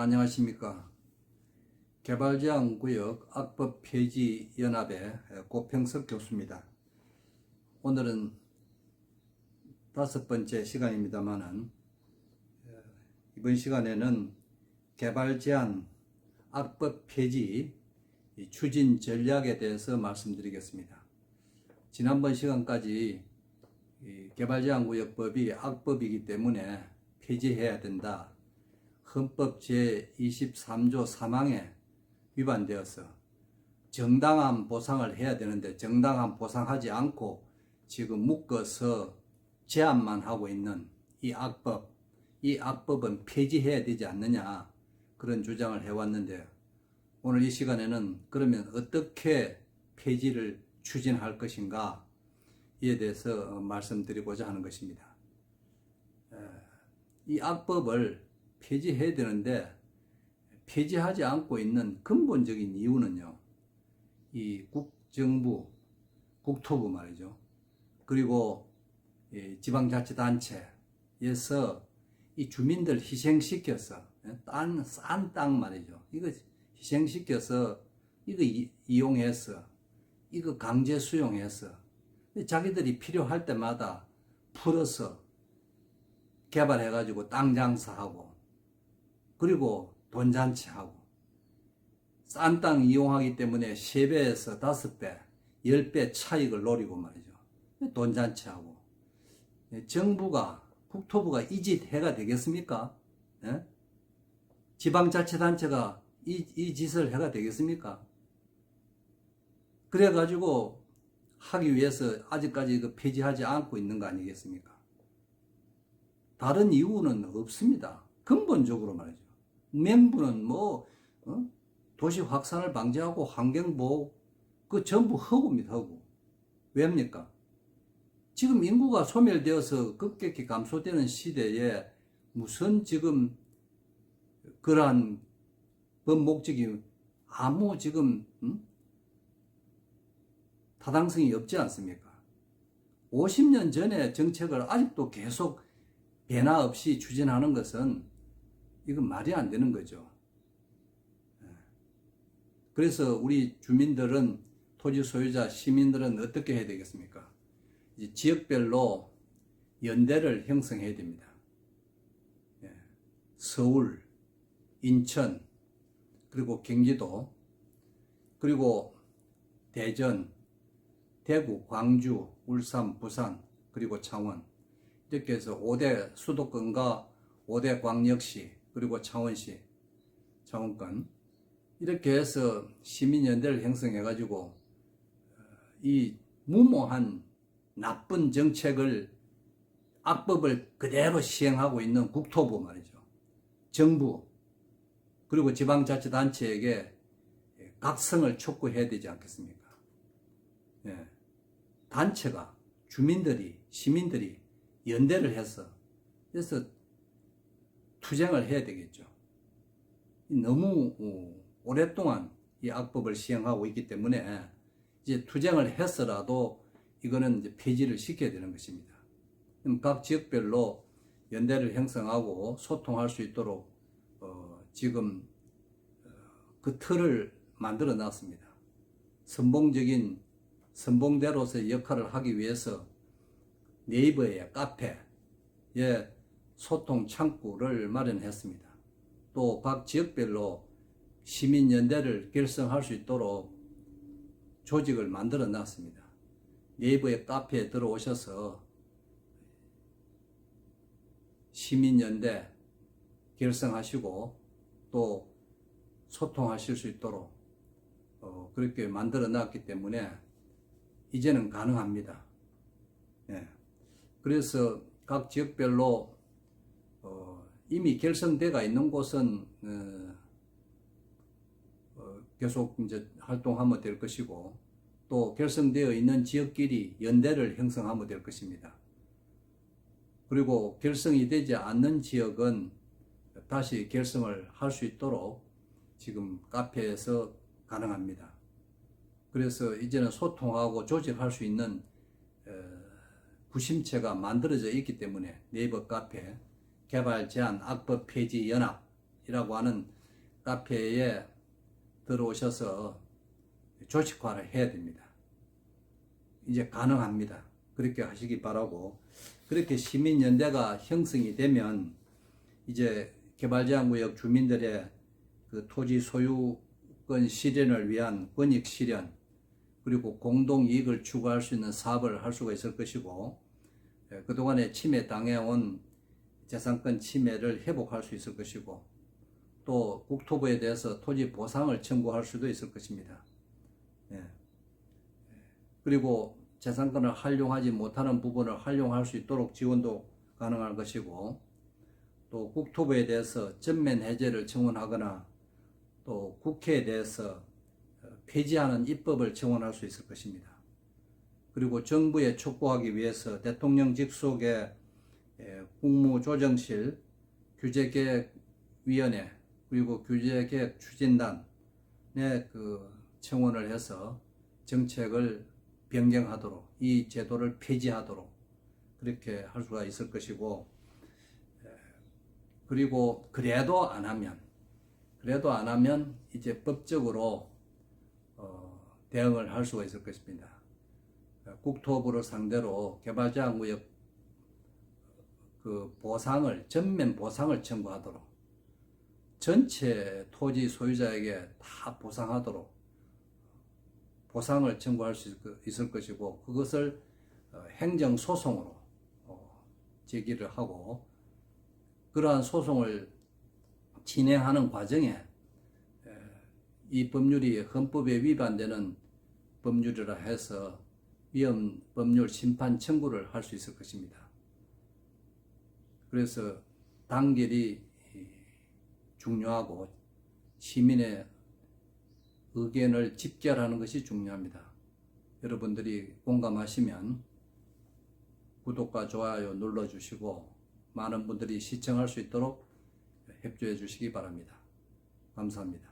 안녕하십니까. 개발제한구역 악법 폐지 연합의 고평석 교수입니다. 오늘은 다섯 번째 시간입니다만은 이번 시간에는 개발 제한 악법 폐지 이 추진 전략에 대해서 말씀드리겠습니다. 지난번 시간까지 이 개발제한구역법이 악법이기 때문에 폐지해야 된다. 헌법 제23조 3항에 위반되어서 정당한 보상을 해야 되는데 정당한 보상하지 않고 지금 묶어서 제한만 하고 있는 이 악법, 이 악법은 폐지해야 되지 않느냐 그런 주장을 해왔는데요. 오늘 이 시간에는 그러면 어떻게 폐지를 추진할 것인가 이에 대해서 말씀드리고자 하는 것입니다. 에, 이 악법을 폐지해야 되는데 폐지하지 않고 있는 근본적인 이유는요. 이 국정부, 국토부 말이죠. 그리고 이 지방자치단체에서 이 주민들 희생시켜서 딴, 싼땅 말이죠. 이거 희생시켜서 이거 이, 이용해서 이거 강제 수용해서 자기들이 필요할 때마다 풀어서 개발해가지고 땅 장사하고 그리고 돈 잔치하고 싼 땅 이용하기 때문에 3배에서 5배, 10배 차익을 노리고 말이죠. 돈 잔치하고 정부가 국토부가 이 짓 해가 되겠습니까? 예? 지방자치단체가 이, 이 짓을 해가 되겠습니까? 그래가지고 하기 위해서 아직까지 그 폐지하지 않고 있는 거 아니겠습니까? 다른 이유는 없습니다. 근본적으로 말이죠. 멘부는 뭐 어? 도시 확산을 방지하고 환경 보호 그 전부 허구입니다. 허구. 왜입니까? 지금 인구가 소멸되어서 급격히 감소되는 시대에 무슨 지금 그러한 법 목적이 아무 지금 음? 타당성이 없지 않습니까? 50년 전에 정책을 아직도 계속 변화 없이 추진하는 것은 이건 말이 안 되는 거죠. 예. 그래서 우리 주민들은 토지 소유자 시민들은 어떻게 해야 되겠습니까? 지역별로 연대를 형성해야 됩니다. 예. 서울, 인천, 그리고 경기도, 그리고 대전, 대구, 광주, 울산, 부산, 그리고 창원 이렇게 해서 5대 수도권과 5대 광역시 그리고 창원시, 창원권 이렇게 해서 시민연대를 형성해 가지고 이 무모한 나쁜 정책을 악법을 그대로 시행하고 있는 국토부 말이죠. 정부 그리고 지방자치단체에게 각성을 촉구해야 되지 않겠습니까? 예. 단체가 주민들이 시민들이 연대를 해서 그래서 투쟁을 해야 되겠죠. 너무 어, 오랫동안 이 악법을 시행하고 있기 때문에 이제 투쟁을 했어라도 이거는 이제 폐지를 시켜야 되는 것입니다. 각 지역별로 연대를 형성하고 소통할 수 있도록 어 지금 어, 그 틀을 만들어 놨습니다. 선봉적인 선봉대로서의 역할을 하기 위해서 네이버의 카페에 소통 창구를 마련했습니다. 또 각 지역별로 시민연대를 결성할 수 있도록 조직을 만들어 놨습니다. 네이버의 카페에 들어오셔서 시민연대 결성하시고 또 소통하실 수 있도록 어, 그렇게 만들어 놨기 때문에 이제는 가능합니다. 예. 그래서 각 지역별로 어, 이미 결성돼가 있는 곳은 어, 어, 계속 이제 활동하면 될 것이고 또 결성되어 있는 지역끼리 연대를 형성하면 될 것입니다. 그리고 결성이 되지 않는 지역은 다시 결성을 할 수 있도록 지금 카페에서 가능합니다. 그래서 이제는 소통하고 조직할 수 있는 어, 구심체가 만들어져 있기 때문에 네이버 카페 개발 제한 악법 폐지 연합 시민이라고 하는 카페에 들어오셔서 조직화를 해야 됩니다. 이제 가능합니다. 그렇게 하시기 바라고 그렇게 시민연대가 형성이 되면 이제 개발제한구역 주민들의 그 토지 소유권 실현을 위한 권익 실현 그리고 공동 이익을 추구할 수 있는 사업을 할 수가 있을 것이고 예, 그동안에 침해 당해온 재산권 침해를 회복할 수 있을 것이고 또 국토부에 대해서 토지 보상을 청구할 수도 있을 것입니다. 예. 그리고 재산권을 활용하지 못하는 부분을 활용할 수 있도록 지원도 가능할 것이고 또 국토부에 대해서 전면 해제를 청원하거나 또 국회에 대해서 어, 폐지하는 입법을 청원할 수 있을 것입니다. 그리고 정부에 촉구하기 위해서 대통령 직속의 에, 국무조정실, 규제계획위원회 그리고 규제계획 추진단에 그 청원을 해서 정책을 변경하도록 이 제도를 폐지하도록 그렇게 할 수가 있을 것이고 에, 그리고 그래도 안 하면 그래도 안 하면 이제 법적으로 어, 대응을 할 수가 있을 것입니다. 국토부를 상대로 개발자구역 그 보상을 전면 보상을 청구하도록 전체 토지 소유자에게 다 보상하도록 보상을 청구할 수 있을 것이고 그것을 어, 행정 소송으로 어, 제기를 하고 그러한 소송을 진행하는 과정에 에, 이 법률이 헌법에 위반되는 법률이라 해서 위헌 법률 심판 청구를 할 수 있을 것입니다. 그래서 단결이 이, 중요하고 시민의 의견을 집결하는 것이 중요합니다. 여러분들이 공감하시면 구독과 좋아요 눌러주시고 많은 분들이 시청할 수 있도록 협조해 주시기 바랍니다. 감사합니다.